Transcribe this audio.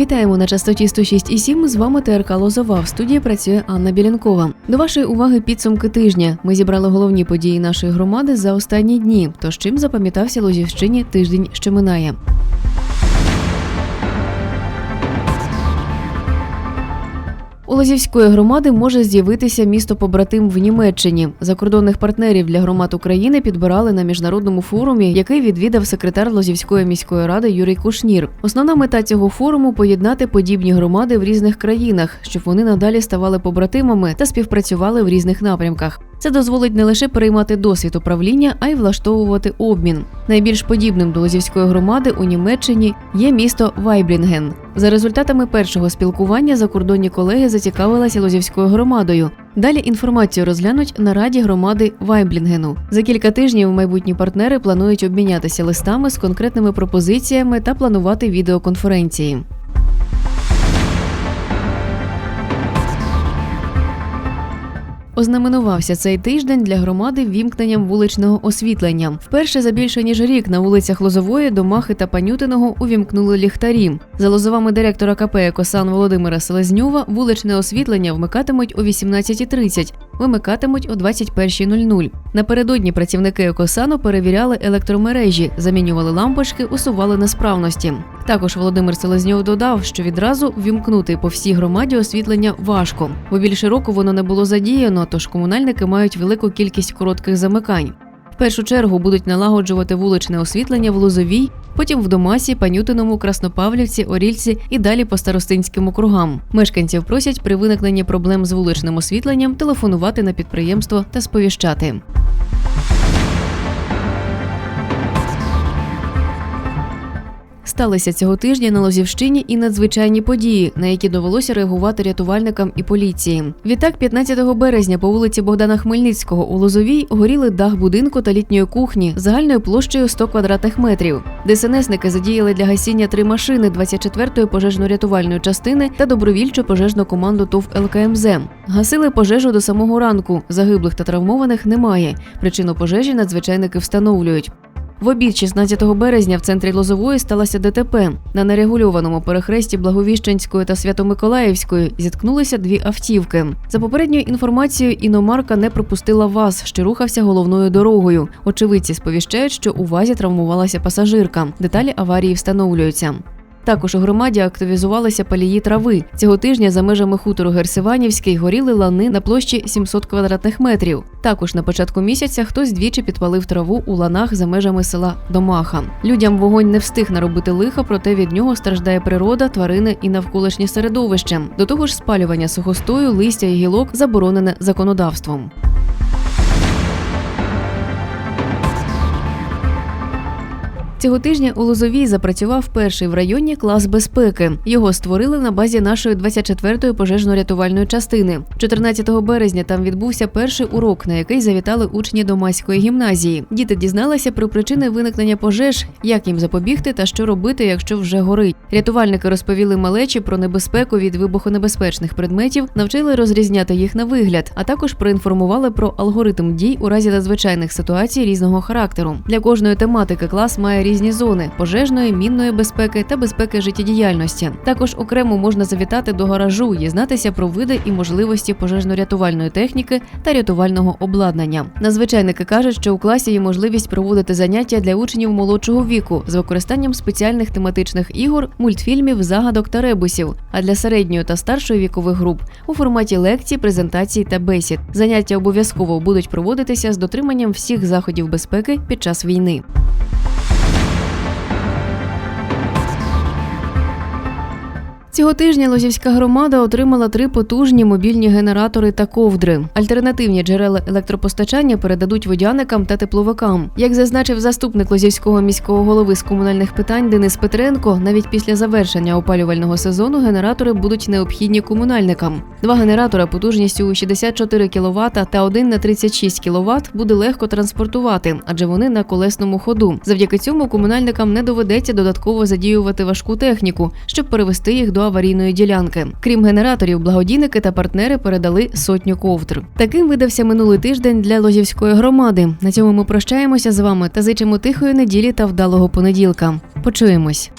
Вітаємо на частоті 106,7. З вами ТРК Лозова. В студії працює Анна Білянкова. До вашої уваги підсумки тижня. Ми зібрали головні події нашої громади за останні дні. Тож чим запам'ятався Лозівщині тиждень, що минає. У Лозівської громади може з'явитися місто побратим в Німеччині. Закордонних партнерів для громад України підбирали на міжнародному форумі, який відвідав секретар Лозівської міської ради Юрій Кушнір. Основна мета цього форуму поєднати подібні громади в різних країнах, щоб вони надалі ставали побратимами та співпрацювали в різних напрямках. Це дозволить не лише переймати досвід управління, а й влаштовувати обмін. Найбільш подібним до Лозівської громади у Німеччині є місто Вайблінген. За результатами першого спілкування закордонні колеги зацікавилися Лозівською громадою. Далі інформацію розглянуть на раді громади Вайблінгену. За кілька тижнів майбутні партнери планують обмінятися листами з конкретними пропозиціями та планувати відеоконференції. Ознаменувався цей тиждень для громади вімкненням вуличного освітлення. Вперше за більше ніж рік на вулицях Лозової, Домахи та Панютиного увімкнули ліхтарі. За лозовами директора КП «Екосан» Володимира Селезньова вуличне освітлення вмикатимуть о 18.30, вимикатимуть о 21.00. Напередодні працівники «Екосану» перевіряли електромережі, замінювали лампочки, усували несправності. Також Володимир Селезньов додав, що відразу вімкнути по всій громаді освітлення важко, бо більше року воно не було задіяно, тож комунальники мають велику кількість коротких замикань. В першу чергу будуть налагоджувати вуличне освітлення в Лозовій, потім в Домасі, Панютиному, Краснопавлівці, Орільці і далі по старостинським округам. Мешканців просять при виникненні проблем з вуличним освітленням телефонувати на підприємство та сповіщати. Сталися цього тижня на Лозівщині і надзвичайні події, на які довелося реагувати рятувальникам і поліції. Відтак, 15 березня по вулиці Богдана Хмельницького у Лозовій горіли дах будинку та літньої кухні загальною площею 100 квадратних метрів. ДСНСники задіяли для гасіння три машини 24-ї пожежно-рятувальної частини та добровільчу пожежну команду ТОВ ЛКМЗ. Гасили пожежу до самого ранку. Загиблих та травмованих немає. Причину пожежі надзвичайники встановлюють. В обід 16 березня в центрі Лозової сталося ДТП. На нерегульованому перехресті Благовіщенської та Свято-Миколаївської зіткнулися дві автівки. За попередньою інформацією, іномарка не пропустила ВАЗ, що рухався головною дорогою. Очевидці сповіщають, що у ВАЗі травмувалася пасажирка. Деталі аварії встановлюються. Також у громаді активізувалися палії трави. Цього тижня за межами хутору Герсиванівський горіли лани на площі 700 квадратних метрів. Також на початку місяця хтось двічі підпалив траву у ланах за межами села Домаха. Людям вогонь не встиг наробити лиха, проте від нього страждає природа, тварини і навколишнє середовище. До того ж, спалювання сухостою, листя і гілок заборонене законодавством. Цього тижня у Лозовій запрацював перший в районі клас безпеки. Його створили на базі нашої 24-ї пожежно-рятувальної частини. 14 березня там відбувся перший урок, на який завітали учні Домаської гімназії. Діти дізналися про причини виникнення пожеж, як їм запобігти та що робити, якщо вже горить. Рятувальники розповіли малечі про небезпеку від вибухонебезпечних предметів, навчили розрізняти їх на вигляд, а також проінформували про алгоритм дій у разі надзвичайних ситуацій різного характеру. Для кожної тематики клас має різні зони пожежної, мінної безпеки та безпеки життєдіяльності. Також окремо можна завітати до гаражу, дізнатися про види і можливості пожежно-рятувальної техніки та рятувального обладнання. Надзвичайники кажуть, що у класі є можливість проводити заняття для учнів молодшого віку з використанням спеціальних тематичних ігор, мультфільмів, загадок та ребусів. А для середньої та старшої вікових груп у форматі лекцій, презентацій та бесід. Заняття обов'язково будуть проводитися з дотриманням всіх заходів безпеки під час війни. Цього тижня Лозівська громада отримала три потужні мобільні генератори та ковдри. Альтернативні джерела електропостачання передадуть водяникам та тепловикам. Як зазначив заступник Лозівського міського голови з комунальних питань Денис Петренко, навіть після завершення опалювального сезону генератори будуть необхідні комунальникам. Два генератора потужністю 64 кВт та один на 36 кВт буде легко транспортувати, адже вони на колесному ходу. Завдяки цьому комунальникам не доведеться додатково задіювати важку техніку, щоб перевести їх до аварійної ділянки. Крім генераторів, благодійники та партнери передали сотню ковдр. Таким видався минулий тиждень для Лозівської громади. На цьому ми прощаємося з вами та зичимо тихої неділі та вдалого понеділка. Почуємось.